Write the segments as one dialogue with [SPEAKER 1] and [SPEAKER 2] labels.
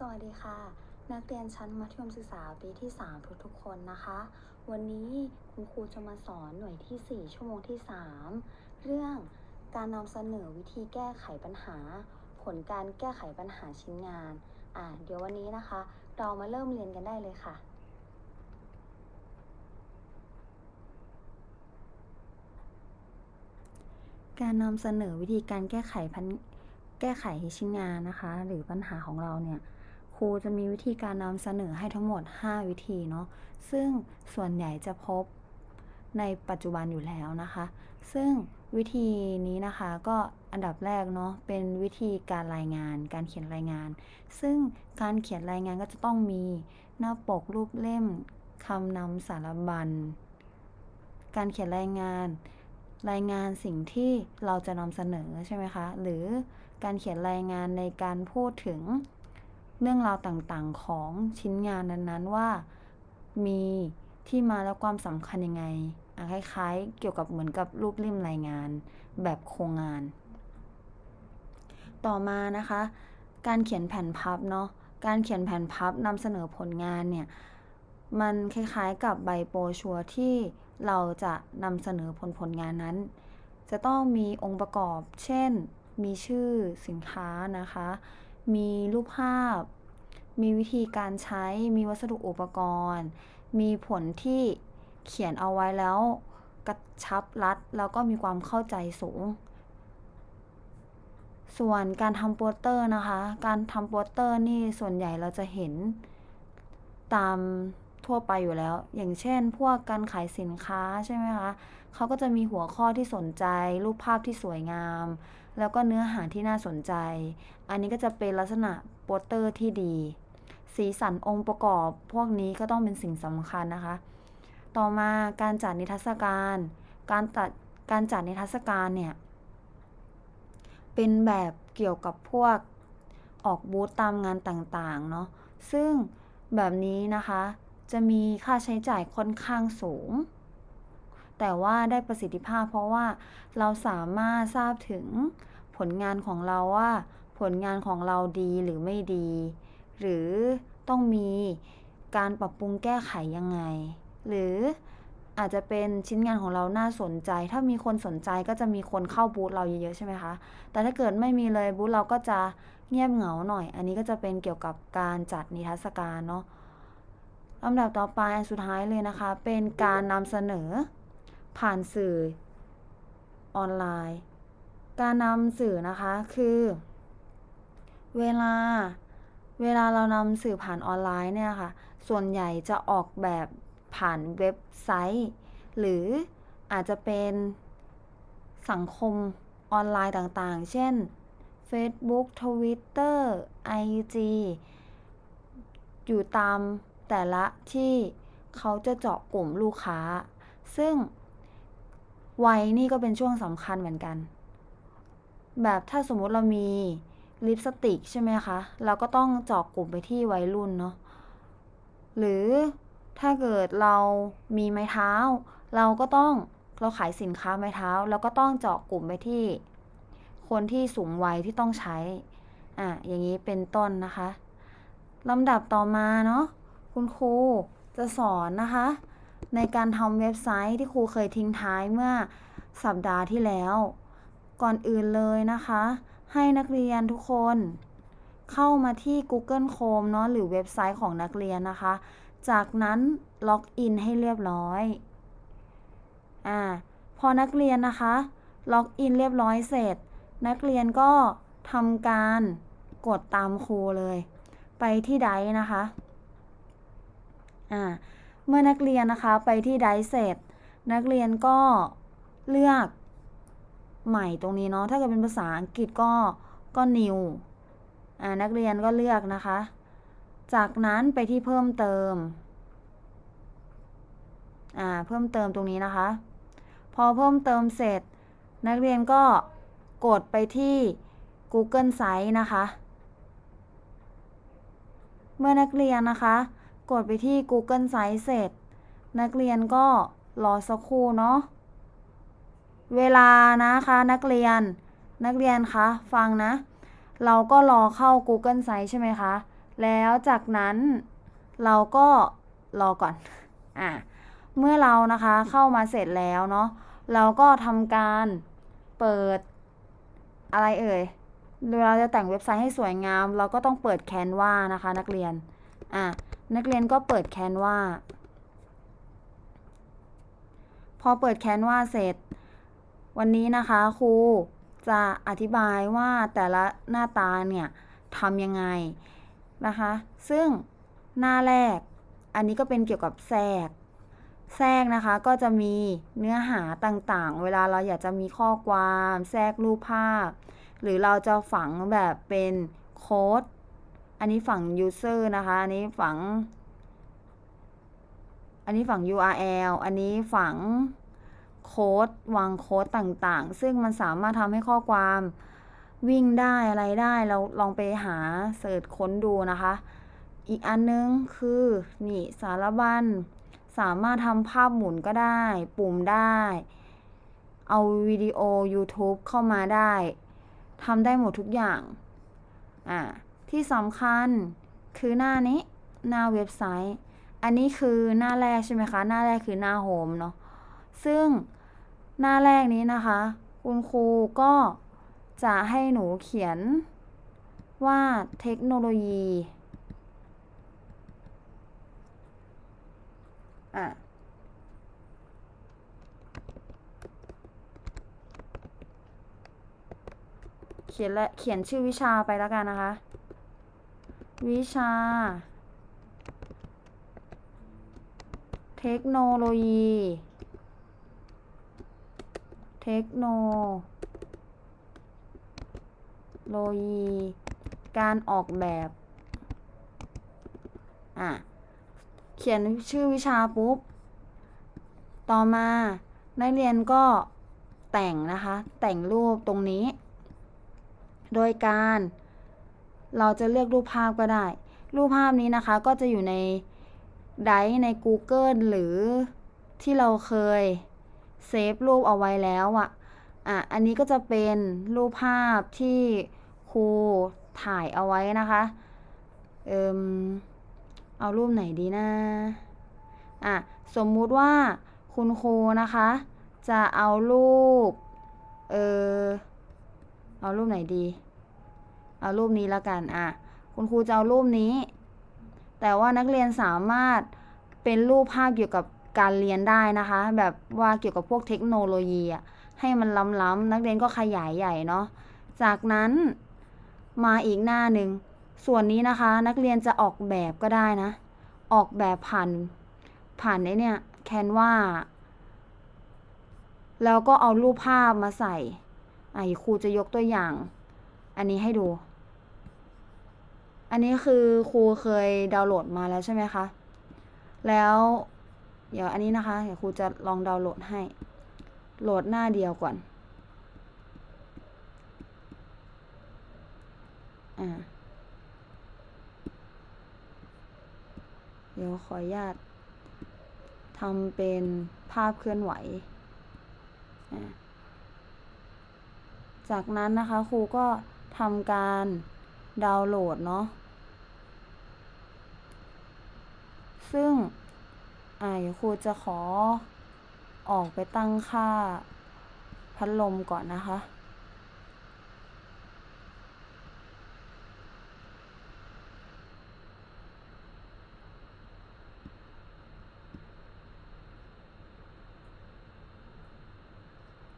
[SPEAKER 1] สวัสดีค่ะ นักเรียนชั้นมัธยมศึกษาปีที่ 3 ทุกๆคนนะคะ วันนี้คุณครูจะมาสอนหน่วยที่ 4 ชั่วโมงที่ 3 เรื่องการนำเสนอวิธีแก้ไขปัญหา ผลการแก้ไขปัญหาชิ้นงาน อ่าเดี๋ยววันนี้นะคะ เรามาเริ่มเรียนกันได้เลยค่ะ การนำเสนอวิธีการแก้ไขพันแก้ไขชิ้นงานนะคะ หรือปัญหาของเราเนี่ย ครูจะมีวิธีการนำเสนอให้ทั้งหมด 5 วิธีเนาะซึ่งส่วนใหญ่จะพบในปัจจุบันอยู่แล้วนะคะ ซึ่งวิธีนี้นะคะก็อันดับแรกเนาะเป็นวิธีการรายงาน การเขียนรายงาน ซึ่งการเขียนรายงานก็จะต้องมีหน้าปกรูปเล่มคำนำสารบัญ การเขียนรายงาน รายงานสิ่งที่เราจะนำเสนอใช่ไหมคะ หรือการเขียนรายงานในการพูดถึง เรื่องราวต่างๆของชิ้นงานนั้นๆ ว่ามีที่มาและความสำคัญยังไงคล้าย ๆ เกี่ยวกับเหมือนกับรูปเล่มรายงานแบบโครงงาน ต่อมานะคะ การเขียนแผ่นพับเนาะการเขียนแผ่นพับนำเสนอผลงานเนี่ยมันคล้ายๆกับใบโปรชัวที่เราจะนำเสนอผลผลงานนั้น จะต้องมีองค์ประกอบ เช่น มีชื่อสินค้านะคะ มีรูปภาพ มีวิธีการใช้ มีวัสดุอุปกรณ์ มีผลที่เขียนเอาไว้แล้วกระชับรัด แล้วก็มีความเข้าใจสูง ส่วนการทำโปสเตอร์นะคะ การทำโปสเตอร์นี่ส่วนใหญ่เราจะเห็นตาม ทั่วไปอยู่แล้ว อย่างเช่น พวกการขายสินค้าใช่ไหมคะเขาก็จะมีหัวข้อที่สนใจ รูปภาพที่สวยงาม แล้วก็เนื้อหาที่น่าสนใจ อันนี้ก็จะเป็นลักษณะโปสเตอร์ที่ดี สีสันองค์ประกอบพวกนี้ก็ต้องเป็นสิ่งสำคัญนะคะ ต่อมาการจัดนิทรรศการ การตัดการจัดนิทรรศการเนี่ยเป็นแบบเกี่ยวกับพวกออกบูธตามงานต่างๆ เนาะ ซึ่งแบบนี้นะคะ จะมีค่าใช้จ่ายค่อนข้างสูง แต่ว่าได้ประสิทธิภาพเพราะว่าเราสามารถทราบถึงผลงานของเราว่า ผลงานของเราดีหรือไม่ดี หรือต้องมีการปรับปรุงแก้ไขยังไง หรืออาจจะเป็นชิ้นงานของเราน่าสนใจ ถ้ามีคนสนใจก็จะมีคนเข้าบูธเราเยอะๆใช่ไหมคะ แต่ถ้าเกิดไม่มีเลยบูธเราก็จะเงียบเหงาหน่อย อันนี้ก็จะเป็นเกี่ยวกับการจัดนิทรรศการเนาะ ลำดับต่อไปอันสุดท้ายเลยนะคะ เป็นการนำเสนอผ่านสื่อออนไลน์ การนำสื่อนะคะคือ เวลาเวลาเรานำสื่อผ่านออนไลน์เนี่ยค่ะ ส่วนใหญ่จะออกแบบผ่านเว็บไซต์ หรืออาจจะเป็นสังคมออนไลน์ต่างๆ เช่น Facebook Twitter IG อยู่ตาม แต่ละที่เขาจะเจาะกลุ่มลูกค้า ซึ่งวัยนี่ก็เป็นช่วงสำคัญเหมือนกัน แบบถ้าสมมุติเรามีลิปสติกใช่ไหมคะ เราก็ต้องเจาะกลุ่มไปที่วัยรุ่นเนาะ หรือถ้าเกิดเรามีไม้เท้า เราก็ต้องเราขายสินค้าไม้เท้าเราก็ต้องเจาะกลุ่มไปที่ คนที่สูงวัยที่ต้องใช้ อะ อย่างนี้เป็นต้นนะคะลำดับต่อมาเนาะ คุณครูจะสอนนะคะ ในการทำเว็บไซต์ที่ครูเคยทิ้งท้ายเมื่อสัปดาห์ที่แล้ว ก่อนอื่นเลยนะคะ ให้นักเรียนทุกคน เข้ามาที่ Google Chrome เนาะหรือเว็บไซต์ของนักเรียนนะคะ จากนั้นล็อกอินให้เรียบร้อยอ่าพอนักเรียนนะคะ ล็อกอินเรียบร้อยเสร็จ นักเรียนก็ทำการกดตามครูเลย ไปที่ไดนะคะ อ่าเมื่อนักเรียนนะคะไปที่ไดร์เสร็จนักเรียนก็เลือกใหม่ตรงนี้เนาะถ้าเกิดเป็นภาษาอังกฤษก็ก็ new อ่านักเรียนก็เลือกนะคะ จากนั้นไปที่เพิ่มเติมอ่าเพิ่มเติมตรงนี้นะคะ พอเพิ่มเติมเสร็จ นักเรียนก็กดไปที่ Google Site นะคะ เมื่อนักเรียนนะคะ กดไปที่ Google Site เสร็จ นักเรียนก็รอสักครู่เนาะเวลานะคะนักเรียนนักเรียนคะฟังนะ เราก็รอเข้า Google Site ใช่ไหมคะ แล้วจากนั้นเราก็รอก่อนอะเมื่อเรานะคะเข้ามาเสร็จแล้วเนาะเราก็ทำการเปิดอะไรเอ่ยเวลาจะแต่งเว็บไซต์ให้สวยงาม เราก็ต้องเปิดแคนวานะคะ นักเรียนอะ นักเรียนก็เปิดแคนวาพอเปิดแคนวาเสร็จ วันนี้นะคะครูจะอธิบายว่าแต่ละหน้าตาเนี่ยทำยังไงนะคะ ซึ่งหน้าแรก อันนี้ก็เป็นเกี่ยวกับแทรก แทรกนะคะก็จะมีเนื้อหาต่างๆ เวลาเราอยากจะมีข้อความ แทรกรูปภาพ หรือเราจะฝังแบบเป็นโค้ด อันนี้ฝั่ง user นะคะ อันนี้ฝั่ง อันนี้ฝั่ง URL อันนี้ฝั่งโค้ดวางโค้ดต่างๆ ซึ่งมันสามารถทำให้ข้อความวิ่งได้อะไรได้ เราลองไปหาเสิร์ชค้นดูนะคะ อีกอันนึงคือนี่สารบัญสามารถทำภาพหมุนก็ได้ ปุ่มได้ เอาวิดีโอ YouTube เข้ามาได้ทำได้หมดทุกอย่าง อ่า ที่สำคัญคือหน้านี้หน้าเว็บไซต์ อันนี้คือหน้าแรกใช่ไหมคะ หน้าแรกคือหน้าโฮมเนาะซึ่งหน้าแรกนี้นะคะ คุณครูก็จะให้หนูเขียนว่าเทคโนโลยี อะ เขียนและเขียนชื่อวิชาไปแล้วกันนะคะ วิชา เทคโนโลยี เทคโนโลยี การออกแบบ อะ เขียนชื่อวิชาปุ๊บ ต่อมานักเรียนก็แต่งนะคะ แต่งรูปตรงนี้ โดยการ เราจะเลือกรูปภาพก็ได้ รูปภาพนี้นะคะก็จะอยู่ในไดร์ใน Google หรือที่เราเคยเซฟรูปเอาไว้แล้วอะอะ อันนี้ก็จะเป็นรูปภาพที่ครูถ่ายเอาไว้นะคะ เอิมเอารูปไหนดีนะ อะ สมมุติว่าคุณครูนะคะ จะเอารูป เออ เอารูปไหนดี เอารูปนี้แล้วกันอะคุณครูจะเอารูปนี้ แต่ว่านักเรียนสามารถเป็นรูปภาพเกี่ยวกับการเรียนได้นะคะ แบบว่าเกี่ยวกับพวกเทคโนโลยีอะให้มันล้ำๆนักเรียนก็ขยายใหญ่เนาะจากนั้นมาอีกหน้าหนึ่งส่วนนี้นะคะนักเรียนจะออกแบบก็ได้นะ ออกแบบผ่านผ่านไอ้เนี่ยแคนวาแล้วก็เอารูปภาพมาใส่อะครูจะยกตัวอย่าง อันนี้ให้ดู อันนี้คือครูเคยดาวน์โหลดมาแล้วใช่ไหมคะ แล้ว เดี๋ยวอันนี้นะคะ เดี๋ยวครูจะลองดาวน์โหลดให้ โหลดหน้าเดียวก่อน อ่า เดี๋ยวขออนุญาตทำเป็นภาพเคลื่อนไหว จากนั้นนะคะครูก็ทำการดาวน์โหลดเนาะ ซึ่งอ่าเดี๋ยวครูจะขอออกไปตั้งค่าพัดลมก่อนนะคะ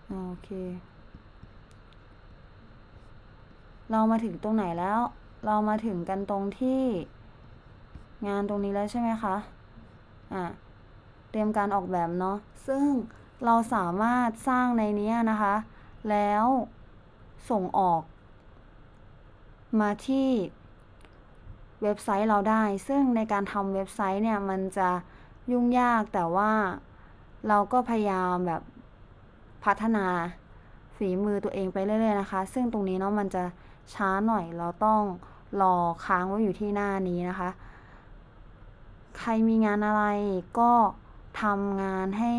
[SPEAKER 1] โอเค เรามาถึงตรงไหนแล้ว เรามาถึงกันตรงที่ งานตรงนี้แล้วใช่ไหมคะ อะ เตรียมการออกแบบเนาะ ซึ่งเราสามารถสร้างในนี้นะคะ แล้วส่งออก มาที่เว็บไซต์เราได้ ซึ่งในการทำเว็บไซต์เนี่ยมันจะยุ่งยากแต่ว่าเราก็พยายามแบบพัฒนาฝีมือตัวเองไปเรื่อยๆนะคะ ซึ่งตรงนี้เนาะมันจะช้าหน่อยเราต้องรอค้างไว้อยู่ที่หน้านี้นะคะ ใครมีงานอะไรก็ทำงานให้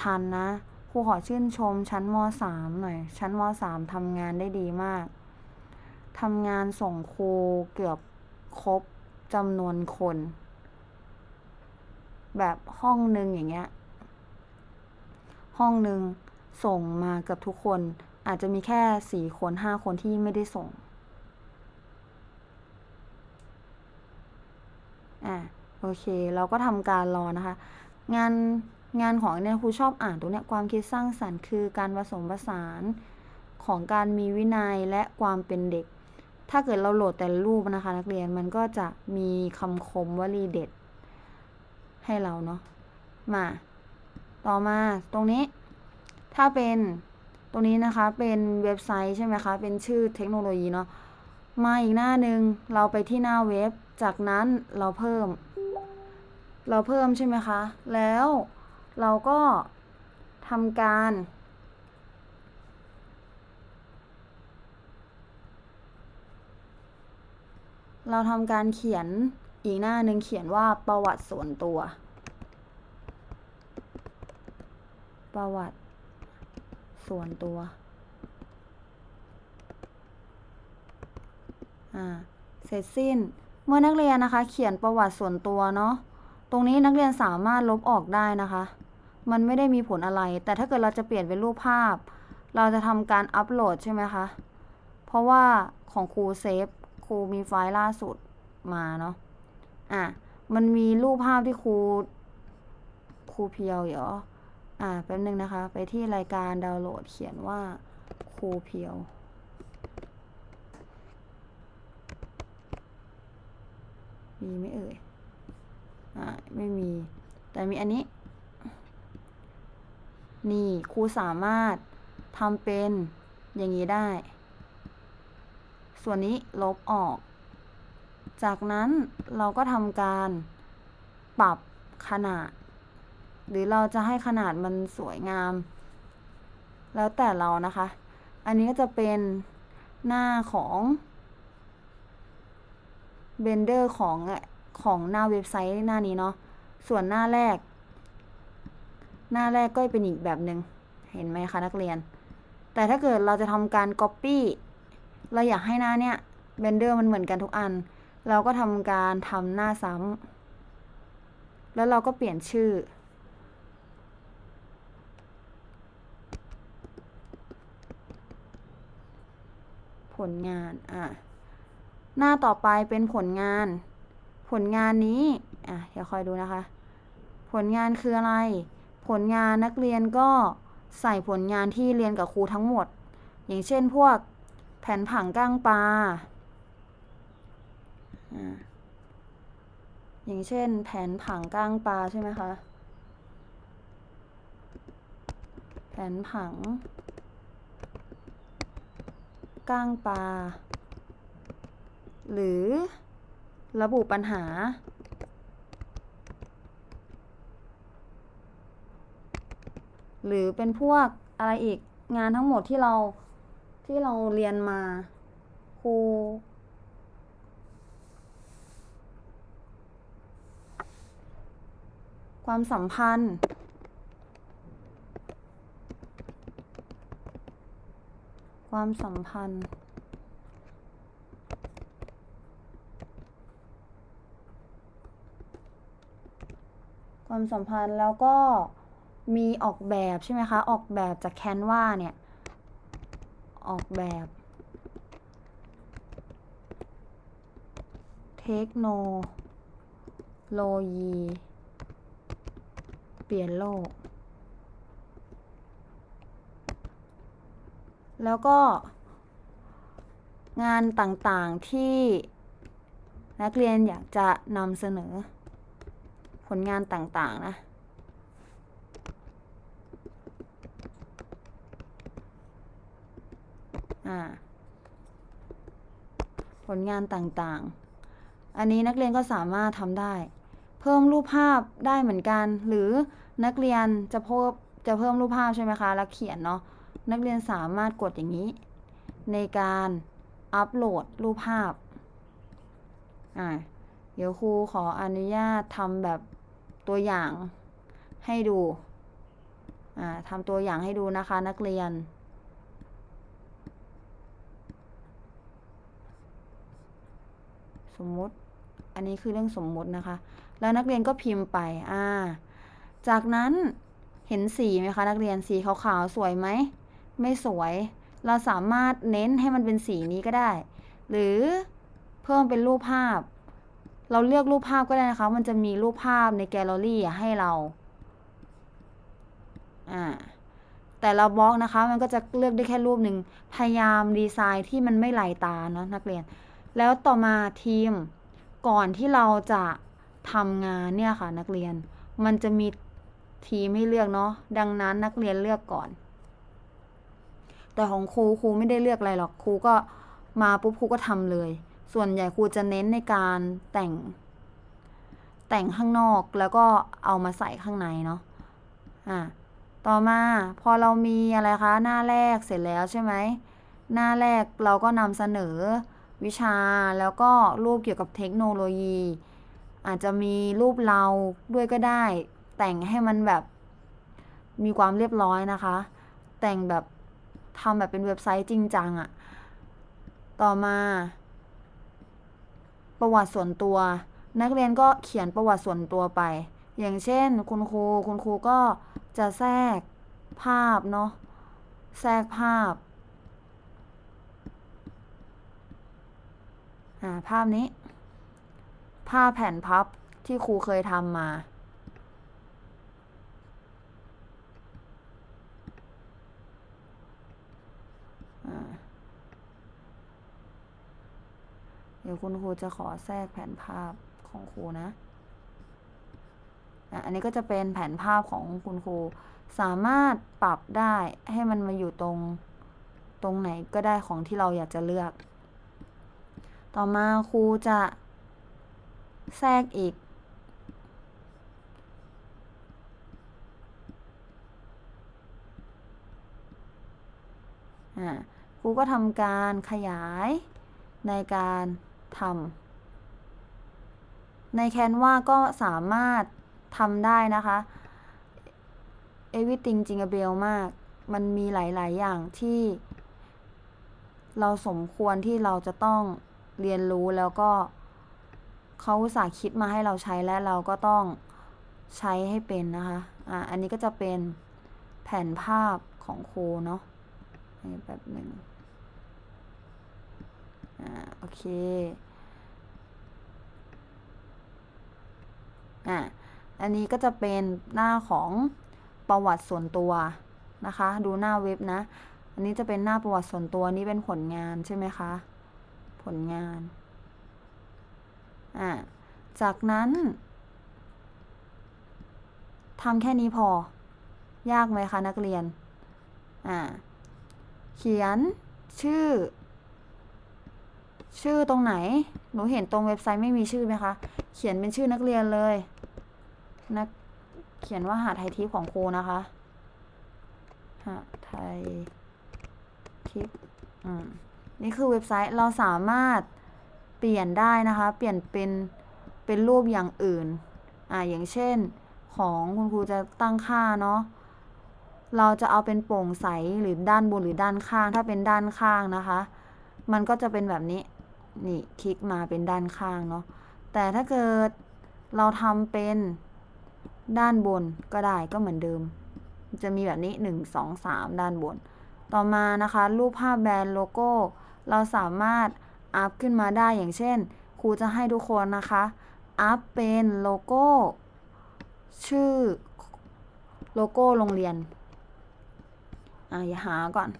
[SPEAKER 1] ทันนะครูขอชื่นชมชั้นม .3 หน่อย ชั้นม .3 ทำงานได้ดีมากทำงานส่งครูเกือบครบจำนวนคน แบบห้องหนึ่งอย่างเงี้ย ห้องหนึ่งส่งมาเกับทุกคน อาจจะมีแค่สี่คนห้าคนที่ไม่ได้ส่ง อะ โอเค เราก็ทำการรอนะคะ งานงานของเนี่ยครูชอบอ่านตรงเนี้ยความคิดสร้างสรรค์คือการผสมผสานของการมีวินัยและความเป็นเด็ก ถ้าเกิดเราโหลดแต่รูปนะคะ นักเรียนมันก็จะมีคำคมวลีเด็ด ให้เราเนาะมา ต่อมาตรงนี้ ถ้าเป็นตรงนี้นะคะเป็นเว็บไซต์ใช่ไหมคะ เป็นชื่อเทคโนโลยีเนาะมาอีกหน้าหนึ่งเราไปที่หน้าเว็บ จากนั้นเราเพิ่ม เราเพิ่มใช่ไหมคะ แล้วเราก็ทำการ เราทำการเขียนอีกหน้าหนึ่งเขียนว่าประวัติส่วนตัว ประวัติส่วนตัว อ่า เสร็จสิ้น เมื่อนักเรียนนะคะ เขียนประวัติส่วนตัวเนาะ รงนี้นักเรียนสามารถลบออกได้นะคะ มันไม่ได้มีผลอะไร แต่ถ้าเกิดเราจะเปลี่ยนเป็นรูปภาพ เราจะทำการอัปโหลดใช่ไหมคะ เพราะว่าของครูเซฟครูมีไฟล์ล่าสุดมาเนาะ อะ มันมีรูปภาพที่ครูครูเพียวเหรอ อ่าแป๊บนึงนะคะ ไปที่รายการดาวน์โหลดเขียนว่าครูเพียวมีไหมเอ่ย อ่าไม่มี แต่มีอันนี้ นี่ครูสามารถทำเป็นอย่างนี้ได้ ส่วนนี้ลบออก จากนั้นเราก็ทำการปรับขนาด หรือเราจะให้ขนาดมันสวยงาม แล้วแต่เรานะคะ อันนี้ก็จะเป็นหน้าของเบนเดอร์ของ ของหน้าเว็บไซต์หน้านี้เนาะ ส่วนหน้าแรก หน้าแรกก็เป็นอีกแบบหนึง่งเห็นไหมคะนักเรียน แต่ถ้าเกิดเราจะทำการ Copy เราอยากให้หน้าเนี่ยเบนเดอร์มันเหมือนกันทุกอัน เราก็ทำการทำหน้าซ้ำแล้วเราก็เปลี่ยนชื่อ ผลงาน อะ หน้าต่อไปเป็นผลงาน ลงานนี้อะเดี๋ยวคอยดูนะคะ ผลงานคืออะไร ผลงานนักเรียนก็ใส่ผลงานที่เรียนกับครูทั้งหมด อย่างเช่นพวกแผนผังก้างปลาอ่าอย่างเช่น แผนผังก้างปลาใช่ไหมคะ แผนผังก้างปลาหรือ ระบุปัญหา หรือเป็นพวกอะไรอีกงานทั้งหมดที่เราที่เราเรียนมาครูความสัมพันธ์ ความสัมพันธ์ ความสัมพันธ์แล้วก็มีออกแบบใช่ไหมคะ ออกแบบจากแคนวาเนี่ย ออกแบบเทคโนโลยีเปลี่ยนโลก แล้วก็งานต่างๆที่นักเรียนอยากจะนำเสนอ ลงานต่างๆ นะผลงานต่างๆ อันนี้นักเรียนก็สามารถทำได้ เพิ่มรูปภาพได้เหมือนกัน หรือนักเรียนจะเพิ่มจะเพิ่มรูปภาพใช่ไหมคะ แล้วเขียนเนาะ นักเรียนสามารถกดอย่างนี้ ในการอัปโหลดรูปภาพ อ่า เดี๋ยวครูขออนุญาตทำแบบ ตัวอย่างให้ดูทำตัวอย่างให้ดูนะคะนักเรียน สมมติ อันนี้คือเรื่องสมมตินะคะ แล้วนักเรียนก็พิมพ์ไป อ่า จากนั้นเห็นสีไหมคะ นักเรียนสีขาวๆสวยไหม ไม่สวย เราสามารถเน้นให้มันเป็นสีนี้ก็ได้ หรือเพิ่มเป็นรูปภาพ เราเลือกรูปภาพก็ได้นะคะ มันจะมีรูปภาพในแกลเลอรี่ให้เรา อ่า แต่ละบล็อกนะคะ มันก็จะเลือกได้แค่รูปหนึ่ง พยายามดีไซน์ที่มันไม่ไหลตาเนาะนักเรียน แล้วต่อมาทีม ก่อนที่เราจะทำงานเนี่ยค่ะนักเรียน มันจะมีทีมให้เลือกเนาะ ดังนั้นนักเรียนเลือกก่อน แต่ของครูครูไม่ได้เลือกอะไรหรอก ครูก็มาปุ๊บครูก็ทำเลย ส่วนใหญ่ครูจะเน้นในการแต่ง แต่งข้างนอกแล้วก็เอามาใส่ข้างในเนาะอ่าต่อมาพอเรามีอะไรคะ หน้าแรกเสร็จแล้วใช่ไหมหน้าแรกเราก็นำเสนอวิชาแล้วก็รูปเกี่ยวกับเทคโนโลยี อาจจะมีรูปเราด้วยก็ได้ แต่งให้มันแบบมีความเรียบร้อยนะคะ แต่งแบบทำแบบเป็นเว็บไซต์จริงจังอะต่อมา ประวัติส่วนตัว นักเรียนก็เขียนประวัติส่วนตัวไป อย่างเช่น คุณครูคุณครูก็จะแทรกภาพเนาะแทรกภาพอ่าภาพนี้ภาพแผ่นพับที่ครูเคยทำมา ดี๋ยวคุณครูจะขอแทรกแผนภาพของครูนะอันนี้ก็จะเป็นแผนภาพของคุณครู สามารถปรับได้ให้มันมาอยู่ตรงตรงไหนก็ได้ของที่เราอยากจะเลือก ต่อมาครูจะแทรกอีก อ่าครูก็ทำการขยายในการ ทำในแคนวาก็สามารถทำได้นะคะ everything จริงเบลมาก มันมีหลาย ๆ อย่างที่ เราสมควรที่เราจะต้องเรียนรู้แล้วก็เขาอุตส่าห์คิดมาให้เราใช้และเราก็ต้องใช้ให้เป็นนะคะ อ่า อันนี้ก็จะเป็นแผนภาพของครูเนาะแบบหนึ่งอ่า โอเค อ่าอันนี้ก็จะเป็นหน้าของประวัติส่วนตัวนะคะ ดูหน้าเว็บนะ อันนี้จะเป็นหน้าประวัติส่วนตัวนี่เป็นผลงานใช่ไหมคะ ผลงานอ่าจากนั้นทำแค่นี้พอ ยากไหมคะนักเรียนอ่าเขียนชื่อ ชื่อตรงไหน หนูเห็นตรงเว็บไซต์ไม่มีชื่อไหมคะ เขียนเป็นชื่อนักเรียนเลยนักเขียนว่าหาไทยทิพย์ของครูนะคะหาไทยทิพย์อืมนี่คือเว็บไซต์เราสามารถเปลี่ยนได้นะคะ เปลี่ยนเป็นเป็นรูปอย่างอื่น อ่าอย่างเช่นของคุณครูจะตั้งค่าเนาะ เราจะเอาเป็นโปร่งใสหรือด้านบนหรือด้านข้าง ถ้าเป็นด้านข้างนะคะ มันก็จะเป็นแบบนี้ นี่คลิกมาเป็นด้านข้างเนาะ แต่ถ้าเกิดเราทำเป็นด้านบนก็ได้ก็เหมือนเดิม จะมีแบบนี้หนึ่งสองสามด้านบน ต่อมานะคะ รูปภาพแบรนด์โลโก้ เราสามารถอัพขึ้นมาได้อย่างเช่น ครูจะให้ทุกคนนะคะ อัพเป็นโลโก้ ชื่อโลโก้โรงเรียน อะอย่าหาก่อน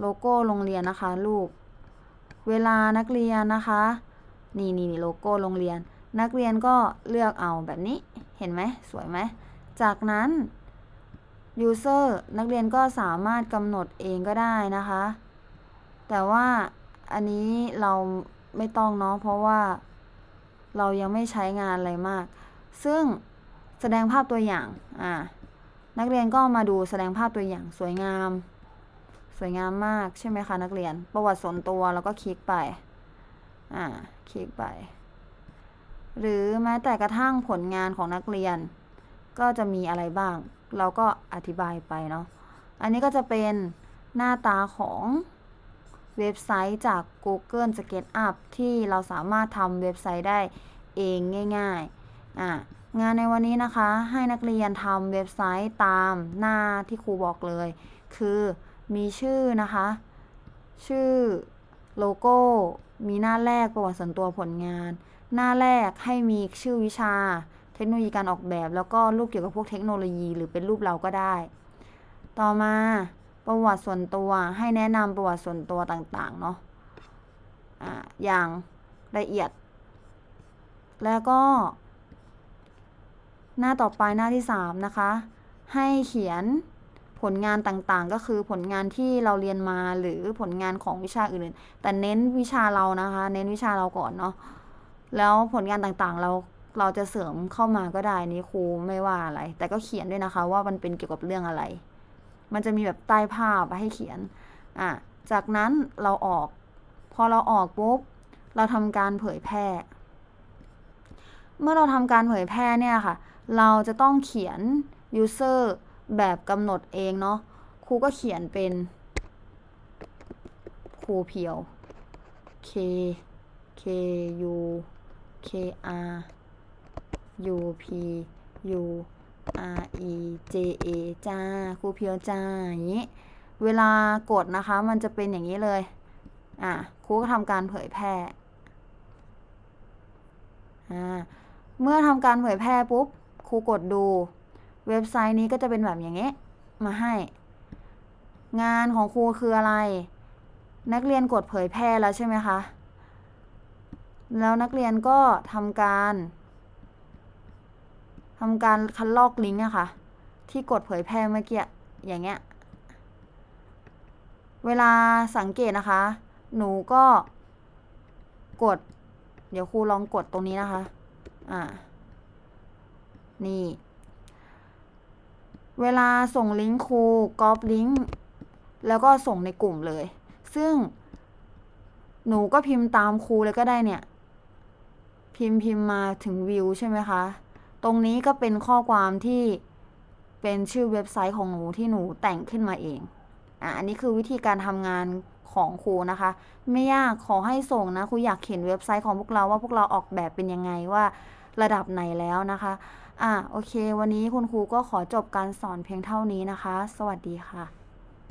[SPEAKER 1] โลโก้โรงเรียนนะคะ รูป เวลานักเรียนนะคะ นี่นี่นี่โลโก้โรงเรียน นักเรียนก็เลือกเอาแบบนี้เห็นไหมสวยไหมจากนั้น user นักเรียนก็สามารถกำหนดเองก็ได้นะคะ แต่ว่าอันนี้เราไม่ต้องเนาะเพราะว่าเรายังไม่ใช้งานอะไรมาก ซึ่งแสดงภาพตัวอย่างอ่านักเรียนก็มาดูแสดงภาพตัวอย่างสวยงาม สวยงามมากใช่ไหมคะนักเรียน ประวัติส่วนตัวแล้วก็คลิกไป อ่าคลิกไป หรือแม้แต่กระทั่งผลงานของนักเรียน ก็จะมีอะไรบ้าง เราก็อธิบายไปเนาะ อันนี้ก็จะเป็นหน้าตาของเว็บไซต์จาก Google SketchUp ที่เราสามารถทำเว็บไซต์ได้เองง่ายๆอะงานในวันนี้นะคะให้นักเรียนทำเว็บไซต์ตามหน้าที่ครูบอกเลย คือมีชื่อนะคะ ชื่อโลโก้ มีหน้าแรกประวัติส่วนตัวผลงาน หน้าแรกให้มีชื่อวิชา เทคโนโลยีการออกแบบ แล้วก็รูปเกี่ยวกับพวกเทคโนโลยี หรือเป็นรูปเราก็ได้ ต่อมาประวัติส่วนตัวให้แนะนำประวัติส่วนตัวต่างๆเนาะอ่าอย่างละเอียด แล้วก็ หน้าต่อไปหน้าที่สามนะคะ ให้เขียน ผลงานต่างๆ ก็คือผลงานที่เราเรียนมาหรือผลงานของวิชาอื่นๆแต่เน้นวิชาเรานะคะ เน้นวิชาเราก่อนเนาะแล้วผลงานต่างๆ เราเราจะเสริมเข้ามาก็ได้นี่ครูไม่ว่าอะไร แต่ก็เขียนด้วยนะคะ ว่ามันเป็นเกี่ยวกับเรื่องอะไร มันจะมีแบบใต้ภาพให้เขียนอะจากนั้นเราออก พอเราออกปุ๊บเราทำการเผยแพร่ เมื่อเราทำการเผยแพร่เนี่ยค่ะ เราจะต้องเขียน user แบบกำหนดเองเนาะครูก็เขียนเป็นครูเพียว k k u k r u p u r e j a จ้าครูเพียวจ้าอย่างนี้ เวลากดนะคะมันจะเป็นอย่างนี้เลย อะครูก็ทำการเผยแพร่ อ่า เมื่อทำการเผยแพร่ปุ๊บครูกดดู เว็บไซต์นี้ก็จะเป็นแบบอย่างเงี้ยมาให้ งานของครูคืออะไร นักเรียนกดเผยแพร่แล้วใช่ไหมคะ แล้วนักเรียนก็ทำการทำการคัดลอกลิงก์อะค่ะ ที่กดเผยแพร่เมื่อกี้อย่างเงี้ย เวลาสังเกตนะคะ หนูก็กด เดี๋ยวครูลองกดตรงนี้นะคะ อ่า นี่ เวลาส่งลิงก์ครูก๊อปลิงก์แล้วก็ส่งในกลุ่มเลย ซึ่งหนูก็พิมพ์ตามครูเลยก็ได้เนี่ย พิมพ์พิมพ์มาถึงวิวใช่ไหมคะ ตรงนี้ก็เป็นข้อความที่เป็นชื่อเว็บไซต์ของหนูที่หนูแต่งขึ้นมาเอง อะ อันนี้คือวิธีการทำงานของครูนะคะ ไม่ยากขอให้ส่งนะครูอยากเห็นเว็บไซต์ของพวกเราว่าพวกเราออกแบบเป็นยังไงว่าระดับไหนแล้วนะคะ อะโอเค วันนี้คุณครูก็ขอจบการสอนเพียงเท่านี้นะคะ สวัสดีค่ะ